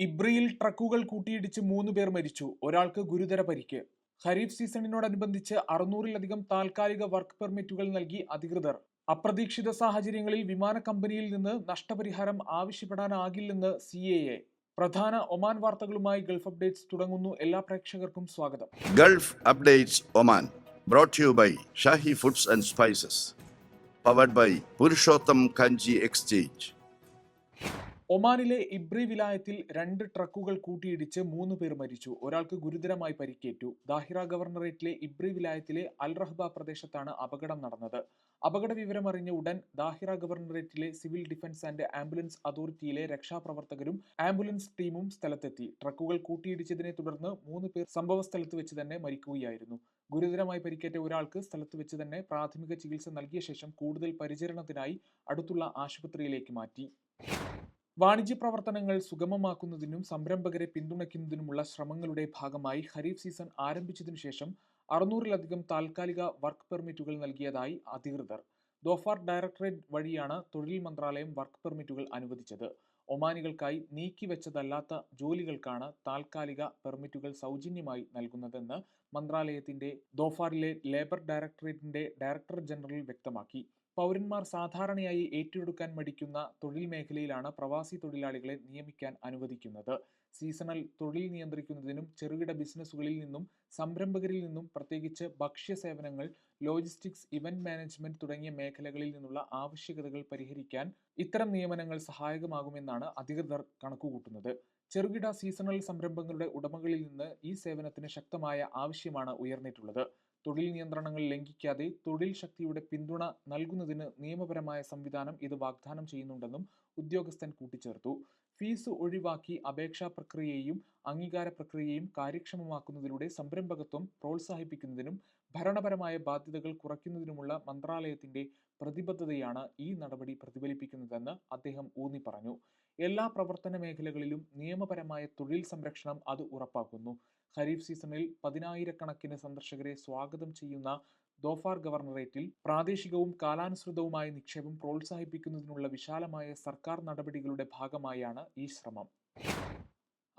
ഇബ്രിയിൽ ട്രക്കുകൾ കൂട്ടിയിടിച്ച് മൂന്ന് പേർ മരിച്ചു. ഒരാൾക്ക് ഗുരുതര പരിക്ക്. ഖരീഫ് സീസണിനോടനുബന്ധിച്ച് അറുന്നൂറിലധികം താൽക്കാലിക വർക്ക് പെർമിറ്റുകൾ നൽകി അധികൃതർ. അപ്രതീക്ഷിത സാഹചര്യങ്ങളിൽ വിമാന കമ്പനിയിൽ നിന്ന് നഷ്ടപരിഹാരം ആവശ്യപ്പെടാനാകില്ലെന്ന് സി എ എ. പ്രധാന ഒമാൻ വാർത്തകളുമായി ഗൾഫ് അപ്ഡേറ്റ്സ് തുടങ്ങുന്നു. എല്ലാ പ്രേക്ഷകർക്കും സ്വാഗതം. Gulf updates Oman brought you by Shahi foods and spices powered by Purushottam Kanji exchange. ഒമാനിലെ ഇബ്രി വിലായത്തിൽ രണ്ട് ട്രക്കുകൾ കൂട്ടിയിടിച്ച് മൂന്ന് പേർ മരിച്ചു. ഒരാൾക്ക് ഗുരുതരമായി പരിക്കേറ്റു. ദാഹിറ ഗവർണറേറ്റിലെ ഇബ്രി വിലായത്തിലെ അൽ റഹ്ബ പ്രദേശത്താണ് അപകടം നടന്നത്. അപകട വിവരം അറിഞ്ഞ ഉടൻ ദാഹിറ ഗവർണറേറ്റിലെ സിവിൽ ഡിഫൻസ് ആൻഡ് ആംബുലൻസ് അതോറിറ്റിയിലെ രക്ഷാപ്രവർത്തകരും ആംബുലൻസ് ടീമും സ്ഥലത്തെത്തി. ട്രക്കുകൾ കൂട്ടിയിടിച്ചതിനെ തുടർന്ന് മൂന്ന് പേർ സംഭവസ്ഥലത്ത് വെച്ച് തന്നെ മരിക്കുകയായിരുന്നു. ഗുരുതരമായി പരിക്കേറ്റ ഒരാൾക്ക് സ്ഥലത്ത് വെച്ച് തന്നെ പ്രാഥമിക ചികിത്സ നൽകിയ ശേഷം കൂടുതൽ പരിചരണത്തിനായി അടുത്തുള്ള ആശുപത്രിയിലേക്ക് മാറ്റി. വാണിജ്യ പ്രവർത്തനങ്ങൾ സുഗമമാക്കുന്നതിനും സംരംഭകരെ പിന്തുണയ്ക്കുന്നതിനുമുള്ള ശ്രമങ്ങളുടെ ഭാഗമായി ഖരീഫ് സീസൺ ആരംഭിച്ചതിനു ശേഷം അറുന്നൂറിലധികം താൽക്കാലിക വർക്ക് പെർമിറ്റുകൾ നൽകിയതായി അധികൃതർ. ദോഫാർ ഡയറക്ടറേറ്റ് വഴിയാണ് തൊഴിൽ മന്ത്രാലയം വർക്ക് പെർമിറ്റുകൾ അനുവദിച്ചത്. ഒമാനികൾക്കായി നീക്കിവെച്ചതല്ലാത്ത ജോലികൾക്കാണ് താൽക്കാലിക പെർമിറ്റുകൾ സൗജന്യമായി നൽകുന്നതെന്ന് മന്ത്രാലയത്തിന്റെ ദോഫാറിലെ ലേബർ ഡയറക്ടറേറ്റിന്റെ ഡയറക്ടർ ജനറൽ വ്യക്തമാക്കി. പൗരന്മാർ സാധാരണയായി ഏറ്റെടുക്കാൻ മടിക്കുന്ന തൊഴിൽ മേഖലയിലാണ് പ്രവാസി തൊഴിലാളികളെ നിയമിക്കാൻ അനുവദിക്കുന്നത്. സീസണൽ തൊഴിൽ നിയന്ത്രിക്കുന്നതിനും ചെറുകിട ബിസിനസ്സുകളിൽ നിന്നും സംരംഭകരിൽ നിന്നും പ്രത്യേകിച്ച് ഭക്ഷ്യ സേവനങ്ങൾ ലോജിസ്റ്റിക്സ് ഇവന്റ് മാനേജ്മെന്റ് തുടങ്ങിയ മേഖലകളിൽ നിന്നുള്ള ആവശ്യകതകൾ പരിഹരിക്കാൻ ഇത്തരം നിയമനങ്ങൾ സഹായകമാകുമെന്നാണ് അധികൃതർ കണക്കുകൂട്ടുന്നത്. ചെറുകിട സീസണൽ സംരംഭങ്ങളുടെ ഉടമകളിൽ നിന്ന് ഈ സേവനത്തിന് ശക്തമായ ആവശ്യമാണ് ഉയർന്നിട്ടുള്ളത്. തൊഴിൽ നിയന്ത്രണങ്ങൾ ലംഘിക്കാതെ തൊഴിൽ ശക്തിയുടെ പിന്തുണ നൽകുന്നതിന് നിയമപരമായ സംവിധാനം ഇത് വാഗ്ദാനം ചെയ്യുന്നുണ്ടെന്നും ഉദ്യോഗസ്ഥൻ കൂട്ടിച്ചേർത്തു. ഫീസ് ഒഴിവാക്കി അപേക്ഷാ പ്രക്രിയയും അംഗീകാര പ്രക്രിയയും കാര്യക്ഷമമാക്കുന്നതിലൂടെ സംരംഭകത്വം പ്രോത്സാഹിപ്പിക്കുന്നതിനും ഭരണപരമായ ബാധ്യതകൾ കുറയ്ക്കുന്നതിനുമുള്ള മന്ത്രാലയത്തിന്റെ പ്രതിബദ്ധതയാണ് ഈ നടപടി പ്രതിഫലിപ്പിക്കുന്നതെന്ന് അദ്ദേഹം ഊന്നി പറഞ്ഞു എല്ലാ പ്രവർത്തന മേഖലകളിലും നിയമപരമായ തൊഴിൽ സംരക്ഷണം അത് ഉറപ്പാക്കുന്നു. ഖരീഫ് സീസണിൽ പതിനായിരക്കണക്കിന് സന്ദർശകരെ സ്വാഗതം ചെയ്യുന്ന ദോഫാർ ഗവർണറേറ്റിൽ പ്രാദേശികവും കാലാനുസൃതവുമായ നിക്ഷേപം പ്രോത്സാഹിപ്പിക്കുന്നതിനുള്ള വിശാലമായ സർക്കാർ നടപടികളുടെ ഭാഗമായാണ് ഈ ശ്രമം.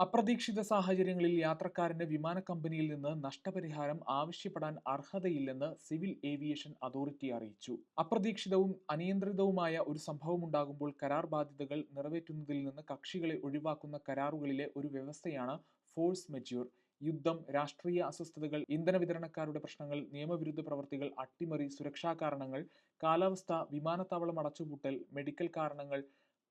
അപ്രതീക്ഷിത സാഹചര്യങ്ങളിൽ യാത്രക്കാരന് വിമാന കമ്പനിയിൽ നിന്ന് നഷ്ടപരിഹാരം ആവശ്യപ്പെടാൻ അർഹതയില്ലെന്ന് സിവിൽ ഏവിയേഷൻ അതോറിറ്റി അറിയിച്ചു. അപ്രതീക്ഷിതവും അനിയന്ത്രിതവുമായ ഒരു സംഭവമുണ്ടാകുമ്പോൾ കരാർ ബാധ്യതകൾ നിറവേറ്റുന്നതിൽ നിന്ന് കക്ഷികളെ ഒഴിവാക്കുന്ന കരാറുകളിലെ ഒരു വ്യവസ്ഥയാണ് ഫോഴ്സ് മെജ്യൂർ യുദ്ധം രാഷ്ട്രീയ അസ്വസ്ഥതകൾ ഇന്ധന വിതരണക്കാരുടെ പ്രശ്നങ്ങൾ നിയമവിരുദ്ധ പ്രവർത്തികൾ അട്ടിമറി സുരക്ഷാ കാരണങ്ങൾ കാലാവസ്ഥ വിമാനത്താവളം അടച്ചുപൂട്ടൽ മെഡിക്കൽ കാരണങ്ങൾ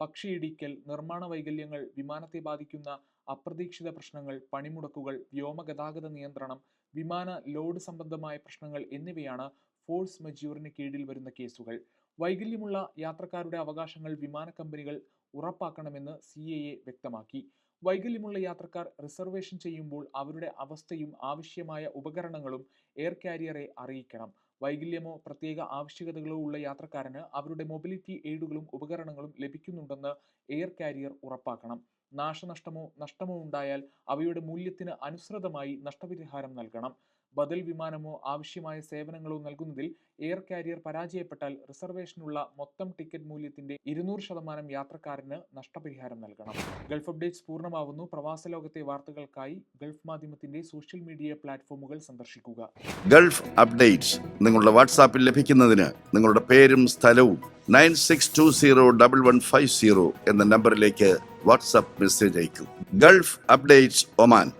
പക്ഷിയിടിക്കൽ നിർമ്മാണ വൈകല്യങ്ങൾ വിമാനത്തെ ബാധിക്കുന്ന അപ്രതീക്ഷിത പ്രശ്നങ്ങൾ പണിമുടക്കുകൾ വ്യോമഗതാഗത നിയന്ത്രണം വിമാന ലോഡ് സംബന്ധമായ പ്രശ്നങ്ങൾ എന്നിവയാണ് ഫോഴ്സ് മജ്യൂറിന് കീഴിൽ വരുന്ന കേസുകൾ. വൈകല്യമുള്ള യാത്രക്കാരുടെ അവകാശങ്ങൾ വിമാന കമ്പനികൾ ഉറപ്പാക്കണമെന്ന് സി വ്യക്തമാക്കി. വൈകല്യമുള്ള യാത്രക്കാർ റിസർവേഷൻ ചെയ്യുമ്പോൾ അവരുടെ അവസ്ഥയും ആവശ്യമായ ഉപകരണങ്ങളും എയർ കാരിയറെ അറിയിക്കണം. വൈകല്യമോ പ്രത്യേക ആവശ്യകതകളോ ഉള്ള യാത്രക്കാരന് അവരുടെ മൊബിലിറ്റി എയ്ഡുകളും ഉപകരണങ്ങളും ലഭിക്കുന്നുണ്ടെന്ന് എയർ കാരിയർ ഉറപ്പാക്കണം. നാശനഷ്ടമോ നഷ്ടമോ ഉണ്ടായാൽ അവയുടെ മൂല്യത്തിന് അനുസൃതമായി നഷ്ടപരിഹാരം നൽകണം. ബദൽ വിമാനമോ ആവശ്യമായ സേവനങ്ങളോ നൽകുന്നതിൽ എയർ കാരിയർ പരാജയപ്പെട്ടാൽ റിസർവേഷനുള്ള മൊത്തം ടിക്കറ്റ് മൂല്യത്തിന്റെ ഇരുന്നൂറ് ശതമാനം യാത്രക്കാരന് നഷ്ടപരിഹാരം നൽകണം. ഗൾഫ് അപ്ഡേറ്റ്സ് പൂർണമാവുന്നു. പ്രവാസ ലോകത്തെ വാർത്തകൾക്കായി ഗൾഫ് മാധ്യമത്തിന്റെ സോഷ്യൽ മീഡിയ പ്ലാറ്റ്ഫോമുകൾ സന്ദർശിക്കുക. ഗൾഫ് അപ്ഡേറ്റ്സ് നിങ്ങളുടെ വാട്സാപ്പിൽ ലഭിക്കുന്നതിന് നിങ്ങളുടെ പേരും സ്ഥലവും nine six two zero double one five zero എന്ന നമ്പറിലേക്ക് WhatsApp message അയക്കൂ. Gulf updates Oman.